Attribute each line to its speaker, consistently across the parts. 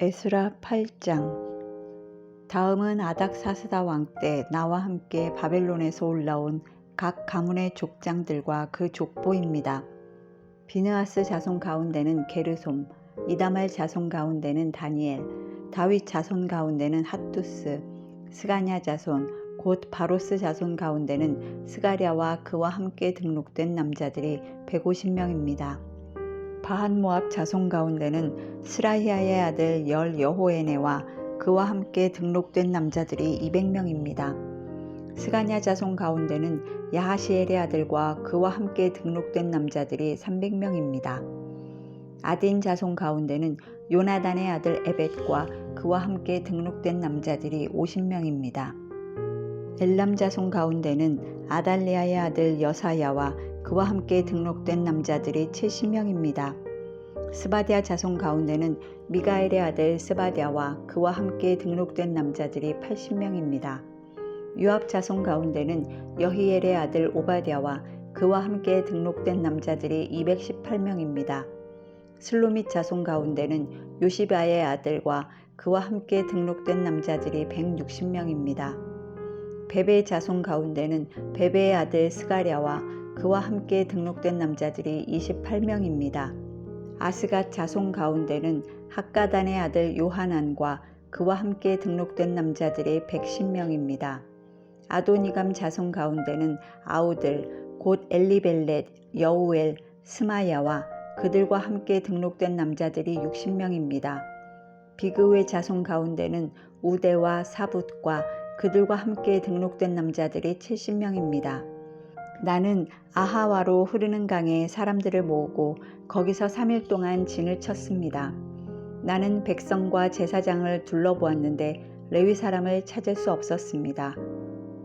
Speaker 1: 에스라 8장 다음은 아닥사스다 왕 때 나와 함께 바벨론에서 올라온 각 가문의 족장들과 그 족보입니다. 비느하스 자손 가운데는 게르솜, 이다말 자손 가운데는 다니엘, 다윗 자손 가운데는 핫두스, 스가냐 자손, 곧 바로스 자손 가운데는 스가랴와 그와 함께 등록된 남자들이 150명입니다. 바한 모압 자손 가운데는 스라히아의 아들 열 여호에네와 그와 함께 등록된 남자들이 200명입니다. 스가냐 자손 가운데는 야하시엘의 아들과 그와 함께 등록된 남자들이 300명입니다. 아딘 자손 가운데는 요나단의 아들 에벳과 그와 함께 등록된 남자들이 50명입니다. 엘람 자손 가운데는 아달리아의 아들 여사야와 그와 함께 등록된 남자들이 70명입니다. 스바디아 자손 가운데는 미가엘의 아들 스바디아와 그와 함께 등록된 남자들이 80명입니다. 유압 자손 가운데는 여히엘의 아들 오바디아와 그와 함께 등록된 남자들이 218명입니다. 슬로밋 자손 가운데는 요시바의 아들과 그와 함께 등록된 남자들이 160명입니다. 베베 자손 가운데는 베베의 아들 스가랴와 그와 함께 등록된 남자들이 28명입니다. 아스갓 자손 가운데는 학가단의 아들 요하난과 그와 함께 등록된 남자들이 110명입니다. 아도니감 자손 가운데는 아우들 곧 엘리벨렛, 여우엘, 스마야와 그들과 함께 등록된 남자들이 60명입니다. 비그의 자손 가운데는 우대와 사붓과 그들과 함께 등록된 남자들이 70명입니다. 나는 아하와로 흐르는 강에 사람들을 모으고 거기서 3일 동안 진을 쳤습니다. 나는 백성과 제사장을 둘러보았는데 레위 사람을 찾을 수 없었습니다.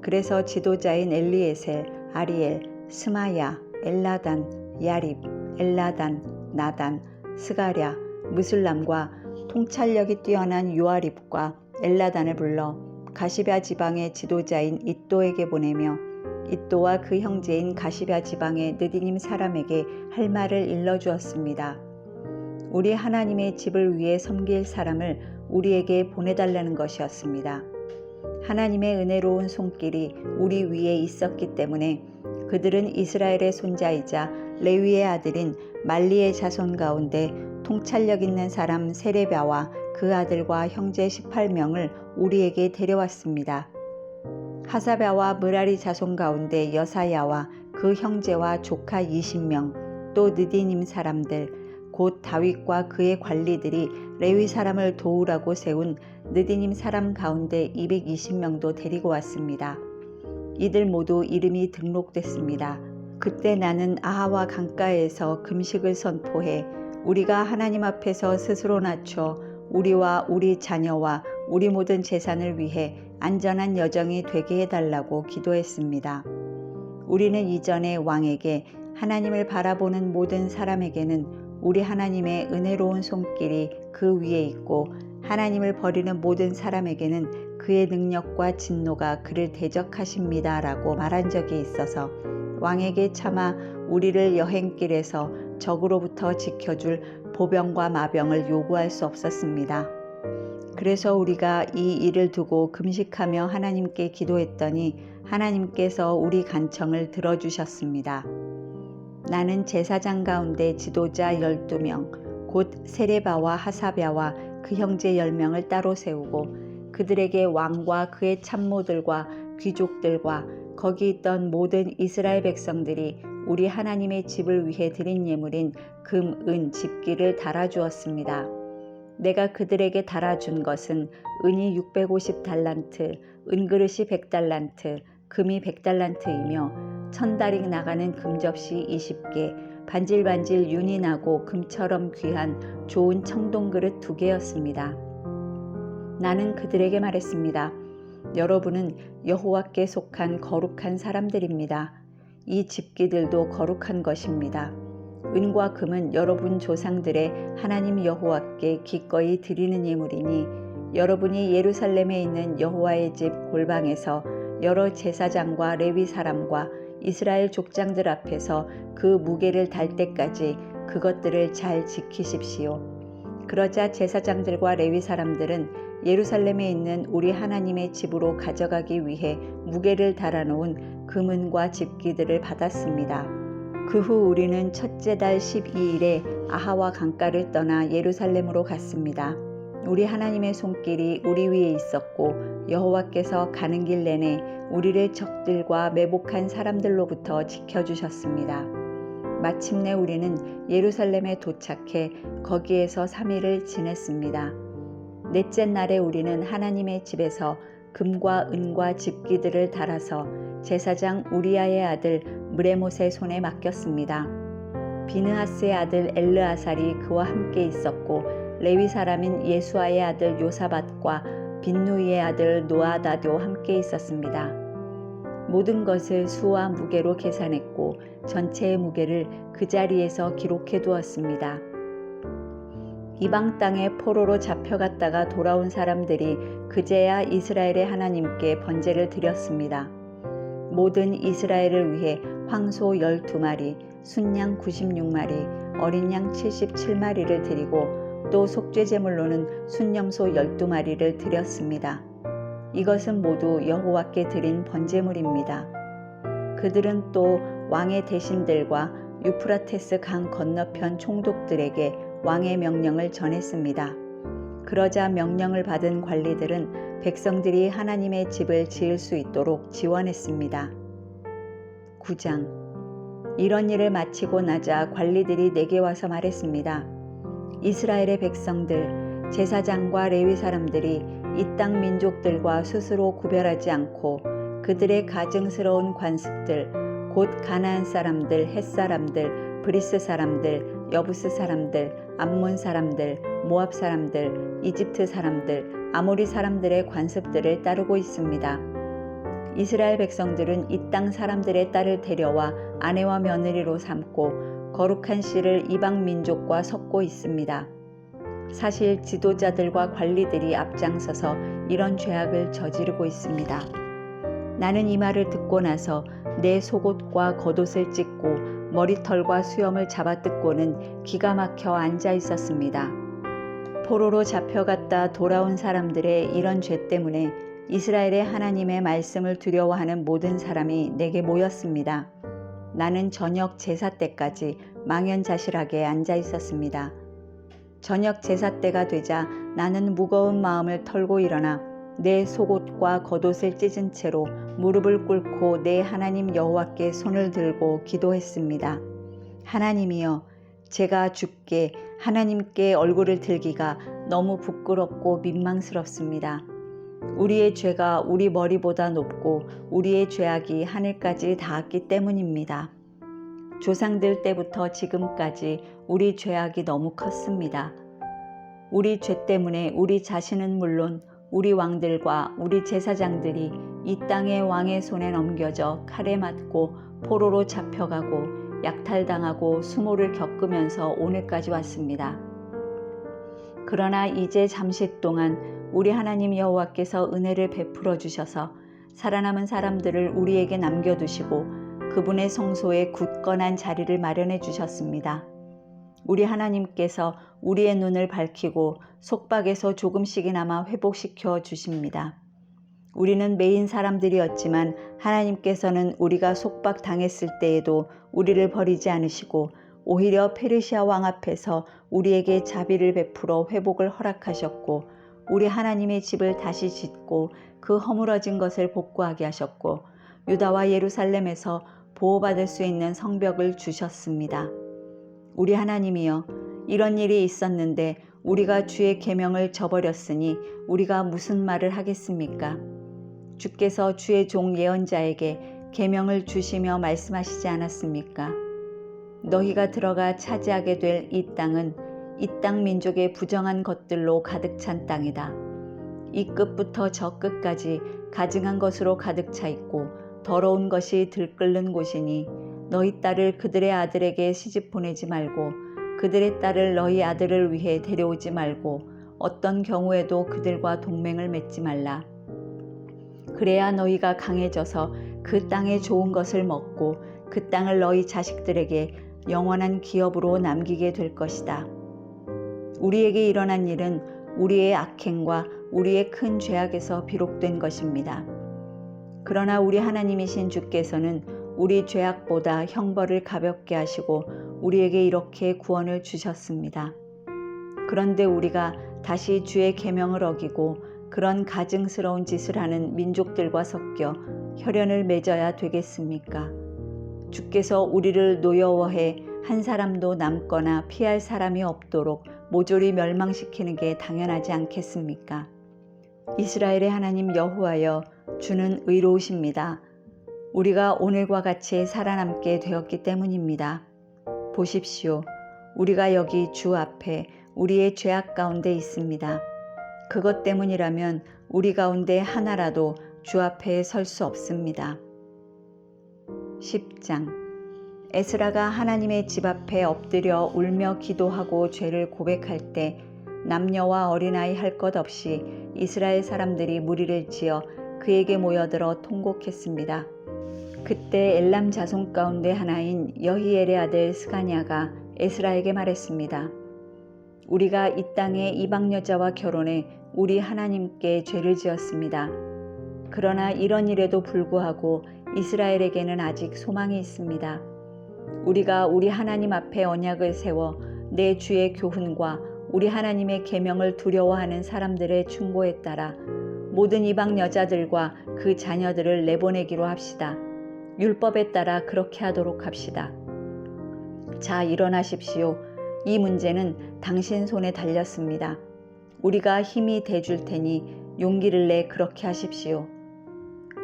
Speaker 1: 그래서 지도자인 엘리에셀, 아리엘, 스마야, 엘라단, 야립, 엘라단, 나단, 스가랴, 무슬람과 통찰력이 뛰어난 요아립과 엘라단을 불러 가시베아 지방의 지도자인 이또에게 보내며 이또와 그 형제인 가시베아 지방의 느디님 사람에게 할 말을 일러 주었습니다. 우리 하나님의 집을 위해 섬길 사람을 우리에게 보내달라는 것이었습니다. 하나님의 은혜로운 손길이 우리 위에 있었기 때문에 그들은 이스라엘의 손자이자 레위의 아들인 말리의 자손 가운데 통찰력 있는 사람 세레바와 그 아들과 형제 18명을 우리에게 데려왔습니다. 하사바와 무라리 자손 가운데 여사야와 그 형제와 조카 20명 또 느디님 사람들 곧 다윗과 그의 관리들이 레위 사람을 도우라고 세운 느디님 사람 가운데 220명도 데리고 왔습니다. 이들 모두 이름이 등록됐습니다. 그때 나는 아하와 강가에서 금식을 선포해 우리가 하나님 앞에서 스스로 낮춰 우리와 우리 자녀와 우리 모든 재산을 위해 안전한 여정이 되게 해달라고 기도했습니다. 우리는 이전에 왕에게 하나님을 바라보는 모든 사람에게는 우리 하나님의 은혜로운 손길이 그 위에 있고 하나님을 버리는 모든 사람에게는 그의 능력과 진노가 그를 대적하십니다. 라고 말한 적이 있어서 왕에게 차마 우리를 여행길에서 적으로부터 지켜줄 보병과 마병을 요구할 수 없었습니다. 그래서 우리가 이 일을 두고 금식하며 하나님께 기도했더니 하나님께서 우리 간청을 들어주셨습니다. 나는 제사장 가운데 지도자 12명, 곧 세레바와 하사랴와 그 형제 10명을 따로 세우고 그들에게 왕과 그의 참모들과 귀족들과 거기 있던 모든 이스라엘 백성들이 우리 하나님의 집을 위해 드린 예물인 금, 은, 집기를 달아주었습니다. 내가 그들에게 달아준 것은 은이 650달란트, 은그릇이 100달란트, 금이 100달란트이며 천다릭 나가는 금접시 20개, 반질반질 윤이 나고 금처럼 귀한 좋은 청동그릇 두 개였습니다. 나는 그들에게 말했습니다. 여러분은 여호와께 속한 거룩한 사람들입니다. 이 집기들도 거룩한 것입니다. 은과 금은 여러분 조상들의 하나님 여호와께 기꺼이 드리는 예물이니 여러분이 예루살렘에 있는 여호와의 집 골방에서 여러 제사장과 레위 사람과 이스라엘 족장들 앞에서 그 무게를 달 때까지 그것들을 잘 지키십시오. 그러자 제사장들과 레위 사람들은 예루살렘에 있는 우리 하나님의 집으로 가져가기 위해 무게를 달아놓은 금은과 집기들을 받았습니다. 그 후 우리는 첫째 달 12일에 아하와 강가를 떠나 예루살렘으로 갔습니다. 우리 하나님의 손길이 우리 위에 있었고 여호와께서 가는 길 내내 우리를 적들과 매복한 사람들로부터 지켜주셨습니다. 마침내 우리는 예루살렘에 도착해 거기에서 3일을 지냈습니다. 넷째 날에 우리는 하나님의 집에서 금과 은과 집기들을 달아서 제사장 우리아의 아들 무레못의 손에 맡겼습니다. 비느하스의 아들 엘르아살이 그와 함께 있었고 레위 사람인 예수아의 아들 요사밭과 빈누이의 아들 노아다도 함께 있었습니다. 모든 것을 수와 무게로 계산했고 전체의 무게를 그 자리에서 기록해 두었습니다. 이방 땅에 포로로 잡혀갔다가 돌아온 사람들이 그제야 이스라엘의 하나님께 번제를 드렸습니다. 모든 이스라엘을 위해 황소 12마리, 순양 96마리, 어린 양 77마리를 드리고 또 속죄 제물로는 순염소 12마리를 드렸습니다. 이것은 모두 여호와께 드린 번제물입니다. 그들은 또 왕의 대신들과 유프라테스 강 건너편 총독들에게 왕의 명령을 전했습니다. 그러자 명령을 받은 관리들은 백성들이 하나님의 집을 지을 수 있도록 지원했습니다. 9장 이런 일을 마치고 나자 관리들이 내게 와서 말했습니다. 이스라엘의 백성들, 제사장과 레위 사람들이 이 땅 민족들과 스스로 구별하지 않고 그들의 가증스러운 관습들, 곧 가나안 사람들, 햇 사람들, 브리스 사람들, 여부스 사람들, 암몬 사람들, 모압 사람들, 이집트 사람들, 아모리 사람들의 관습들을 따르고 있습니다. 이스라엘 백성들은 이 땅 사람들의 딸을 데려와 아내와 며느리로 삼고 거룩한 씨를 이방 민족과 섞고 있습니다. 사실 지도자들과 관리들이 앞장서서 이런 죄악을 저지르고 있습니다. 나는 이 말을 듣고 나서 내 속옷과 겉옷을 찢고 머리털과 수염을 잡아 뜯고는 기가 막혀 앉아 있었습니다. 포로로 잡혀갔다 돌아온 사람들의 이런 죄 때문에 이스라엘의 하나님의 말씀을 두려워하는 모든 사람이 내게 모였습니다. 나는 저녁 제사 때까지 망연자실하게 앉아 있었습니다. 저녁 제사 때가 되자 나는 무거운 마음을 털고 일어나 내 속옷과 겉옷을 찢은 채로 무릎을 꿇고 내 하나님 여호와께 손을 들고 기도했습니다. 하나님이여, 제가 죽게 하나님께 얼굴을 들기가 너무 부끄럽고 민망스럽습니다. 우리의 죄가 우리 머리보다 높고 우리의 죄악이 하늘까지 닿았기 때문입니다. 조상들 때부터 지금까지 우리 죄악이 너무 컸습니다. 우리 죄 때문에 우리 자신은 물론 우리 왕들과 우리 제사장들이 이 땅의 왕의 손에 넘겨져 칼에 맞고 포로로 잡혀가고 약탈당하고 수모를 겪으면서 오늘까지 왔습니다. 그러나 이제 잠시 동안 우리 하나님 여호와께서 은혜를 베풀어 주셔서 살아남은 사람들을 우리에게 남겨두시고 그분의 성소에 굳건한 자리를 마련해 주셨습니다. 우리 하나님께서 우리의 눈을 밝히고 속박에서 조금씩이나마 회복시켜 주십니다. 우리는 메인 사람들이었지만 하나님께서는 우리가 속박 당했을 때에도 우리를 버리지 않으시고 오히려 페르시아 왕 앞에서 우리에게 자비를 베풀어 회복을 허락하셨고 우리 하나님의 집을 다시 짓고 그 허물어진 것을 복구하게 하셨고 유다와 예루살렘에서 보호받을 수 있는 성벽을 주셨습니다. 우리 하나님이여 이런 일이 있었는데 우리가 주의 계명을 저버렸으니 우리가 무슨 말을 하겠습니까? 주께서 주의 종 예언자에게 계명을 주시며 말씀하시지 않았습니까? 너희가 들어가 차지하게 될 이 땅은 이 땅 민족의 부정한 것들로 가득 찬 땅이다. 이 끝부터 저 끝까지 가증한 것으로 가득 차 있고 더러운 것이 들끓는 곳이니 너희 딸을 그들의 아들에게 시집 보내지 말고 그들의 딸을 너희 아들을 위해 데려오지 말고 어떤 경우에도 그들과 동맹을 맺지 말라. 그래야 너희가 강해져서 그 땅의 좋은 것을 먹고 그 땅을 너희 자식들에게 영원한 기업으로 남기게 될 것이다. 우리에게 일어난 일은 우리의 악행과 우리의 큰 죄악에서 비록된 것입니다. 그러나 우리 하나님이신 주께서는 우리 죄악보다 형벌을 가볍게 하시고 우리에게 이렇게 구원을 주셨습니다. 그런데 우리가 다시 주의 계명을 어기고 그런 가증스러운 짓을 하는 민족들과 섞여 혈연을 맺어야 되겠습니까? 주께서 우리를 노여워해 한 사람도 남거나 피할 사람이 없도록 모조리 멸망시키는 게 당연하지 않겠습니까? 이스라엘의 하나님 여호와여 주는 의로우십니다. 우리가 오늘과 같이 살아남게 되었기 때문입니다. 보십시오. 우리가 여기 주 앞에 우리의 죄악 가운데 있습니다. 그것 때문이라면 우리 가운데 하나라도 주 앞에 설 수 없습니다. 10장 에스라가 하나님의 집 앞에 엎드려 울며 기도하고 죄를 고백할 때 남녀와 어린아이 할 것 없이 이스라엘 사람들이 무리를 지어 그에게 모여들어 통곡했습니다. 그때 엘람 자손 가운데 하나인 여히엘의 아들 스가냐가 에스라에게 말했습니다. 우리가 이 땅에 이방 여자와 결혼해 우리 하나님께 죄를 지었습니다. 그러나 이런 일에도 불구하고 이스라엘에게는 아직 소망이 있습니다. 우리가 우리 하나님 앞에 언약을 세워 내 주의 교훈과 우리 하나님의 계명을 두려워하는 사람들의 충고에 따라 모든 이방 여자들과 그 자녀들을 내보내기로 합시다. 율법에 따라 그렇게 하도록 합시다. 자, 일어나십시오. 이 문제는 당신 손에 달렸습니다. 우리가 힘이 돼줄 테니 용기를 내 그렇게 하십시오.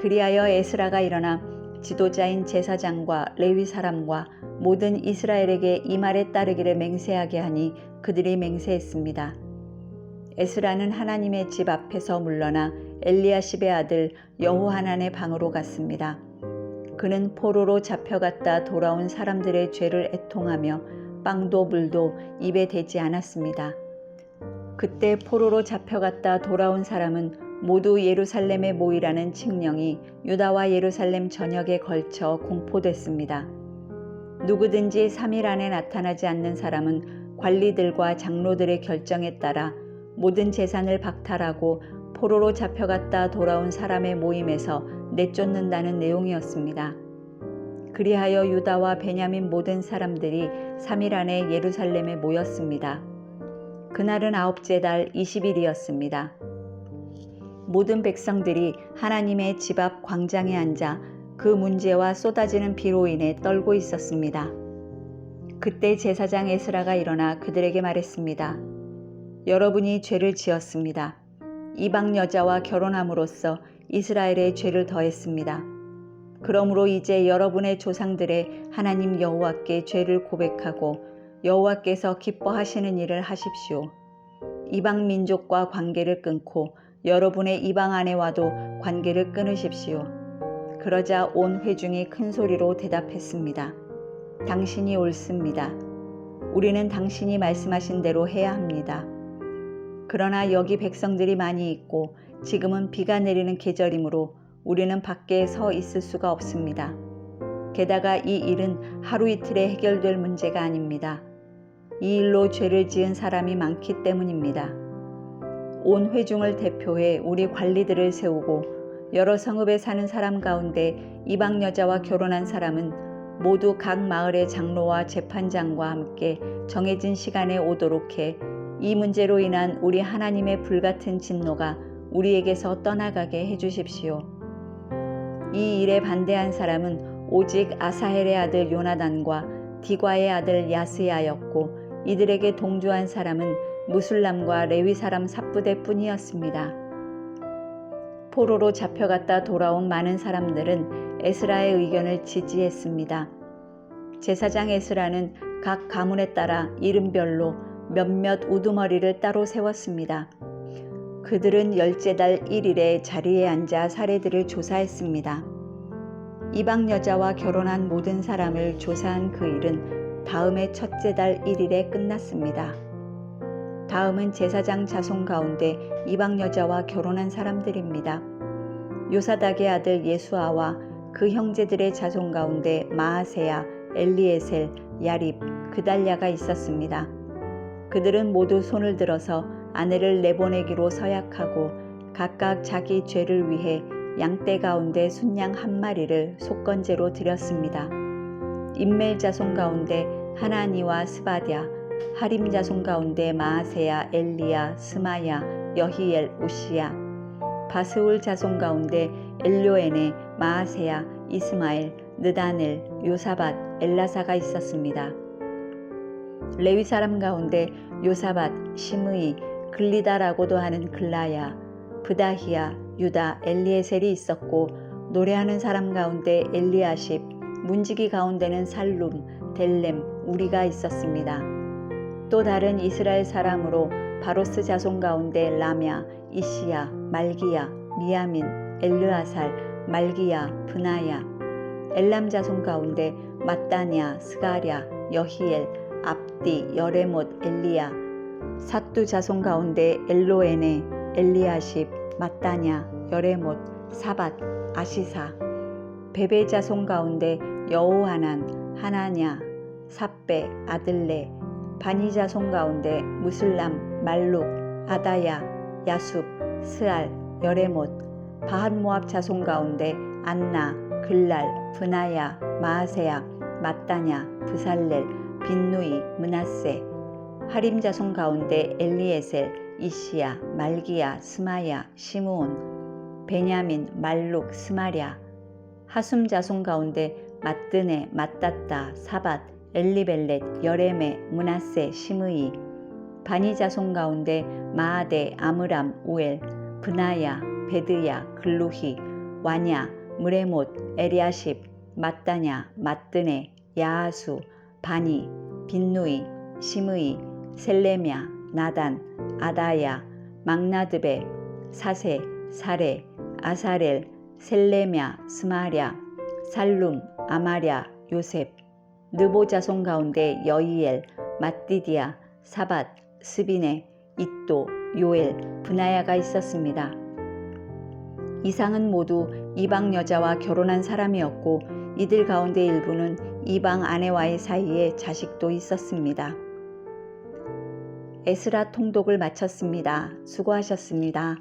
Speaker 1: 그리하여 에스라가 일어나 지도자인 제사장과 레위 사람과 모든 이스라엘에게 이 말에 따르기를 맹세하게 하니 그들이 맹세했습니다. 에스라는 하나님의 집 앞에서 물러나 엘리야십의 아들 여호하난의 방으로 갔습니다. 그는 포로로 잡혀갔다 돌아온 사람들의 죄를 애통하며 빵도 물도 입에 대지 않았습니다. 그때 포로로 잡혀갔다 돌아온 사람은 모두 예루살렘에 모이라는 칙령이 유다와 예루살렘 전역에 걸쳐 공포됐습니다. 누구든지 3일 안에 나타나지 않는 사람은 관리들과 장로들의 결정에 따라 모든 재산을 박탈하고 포로로 잡혀갔다 돌아온 사람의 모임에서 내쫓는다는 내용이었습니다. 그리하여 유다와 베냐민 모든 사람들이 3일 안에 예루살렘에 모였습니다. 그날은 아홉째 달 20일이었습니다. 모든 백성들이 하나님의 집 앞 광장에 앉아 그 문제와 쏟아지는 비로 인해 떨고 있었습니다. 그때 제사장 에스라가 일어나 그들에게 말했습니다. 여러분이 죄를 지었습니다. 이방 여자와 결혼함으로써 이스라엘의 죄를 더했습니다. 그러므로 이제 여러분의 조상들의 하나님 여호와께 죄를 고백하고 여호와께서 기뻐하시는 일을 하십시오. 이방 민족과 관계를 끊고 여러분의 이방 아내와도 관계를 끊으십시오. 그러자 온 회중이 큰 소리로 대답했습니다. 당신이 옳습니다. 우리는 당신이 말씀하신 대로 해야 합니다. 그러나 여기 백성들이 많이 있고 지금은 비가 내리는 계절이므로 우리는 밖에 서 있을 수가 없습니다. 게다가 이 일은 하루 이틀에 해결될 문제가 아닙니다. 이 일로 죄를 지은 사람이 많기 때문입니다. 온 회중을 대표해 우리 관리들을 세우고 여러 성읍에 사는 사람 가운데 이방 여자와 결혼한 사람은 모두 각 마을의 장로와 재판장과 함께 정해진 시간에 오도록 해 이 문제로 인한 우리 하나님의 불같은 진노가 우리에게서 떠나가게 해주십시오. 이 일에 반대한 사람은 오직 아사헬의 아들 요나단과 디과의 아들 야스야였고 이들에게 동조한 사람은 무술람과 레위 사람 삽부대 뿐이었습니다. 포로로 잡혀갔다 돌아온 많은 사람들은 에스라의 의견을 지지했습니다. 제사장 에스라는 각 가문에 따라 이름별로 몇몇 우두머리를 따로 세웠습니다. 그들은 열째 달 1일에 자리에 앉아 사례들을 조사했습니다. 이방 여자와 결혼한 모든 사람을 조사한 그 일은 다음해 첫째 달 1일에 끝났습니다. 다음은 제사장 자손 가운데 이방 여자와 결혼한 사람들입니다. 요사닥의 아들 예수아와 그 형제들의 자손 가운데 마아세야, 엘리에셀, 야립, 그달랴가 있었습니다. 그들은 모두 손을 들어서 아내를 내보내기로 서약하고 각각 자기 죄를 위해 양떼 가운데 순양 한 마리를 속건제로 드렸습니다. 인멜 자손 가운데 하나니와 스바랴, 하림 자손 가운데 마아세야, 엘리야, 스마야, 여히엘, 우시야, 바스울 자손 가운데 엘료에네, 마아세야, 이스마엘, 느다넬, 요사밧, 엘라사가 있었습니다. 레위 사람 가운데 요사밧, 시므이, 글리다라고도 하는 글라야, 브다히야, 유다, 엘리에셀이 있었고 노래하는 사람 가운데 엘리아십, 문지기 가운데는 살룸, 델렘, 우리가 있었습니다. 또 다른 이스라엘 사람으로 바로스 자손 가운데 라냐, 이시야, 말기야, 미야민, 엘르아살, 말기야, 브나야, 엘람 자손 가운데 마따냐, 스가랴, 여히엘, 압디, 여레못, 엘리야, 사뚜 자손 가운데 엘로에네, 엘리아십, 마따냐, 여레못, 사밧, 아시사, 베베 자손 가운데 여호하난, 하나냐, 삽베, 아들레, 바니 자손 가운데 무슬람, 말룩, 아다야, 야숲, 스알, 여레못, 바한모압 자손 가운데 안나, 글랄, 브나야, 마아세야, 마따냐, 브살렐, 빈누이, 문하세, 하림 자손 가운데 엘리에셀, 이시야, 말기야, 스마야, 시므온, 베냐민, 말룩, 스마랴, 하숨 자손 가운데 마뜨네, 마따따, 사밧, 엘리벨렛, 여레메, 문하세, 시므이, 바니 자손 가운데 마아데, 아므람, 우엘, 브나야, 베드야, 글루히, 와냐, 무레못, 에리아십, 마따냐, 마뜨네, 야하수, 바니, 빈누이, 시므이, 셀레냐, 나단, 아다야, 막나드베, 사세, 사레, 아사렐, 셀레냐, 스마랴, 살룸, 아마랴, 요셉, 느보 자손 가운데 여이엘, 마띠디아, 사밧, 스비네, 이또, 요엘, 브나야가 있었습니다. 이상은 모두 이방 여자와 결혼한 사람이었고 이들 가운데 일부는 이방 아내와의 사이에 자식도 있었습니다. 에스라 통독을 마쳤습니다. 수고하셨습니다.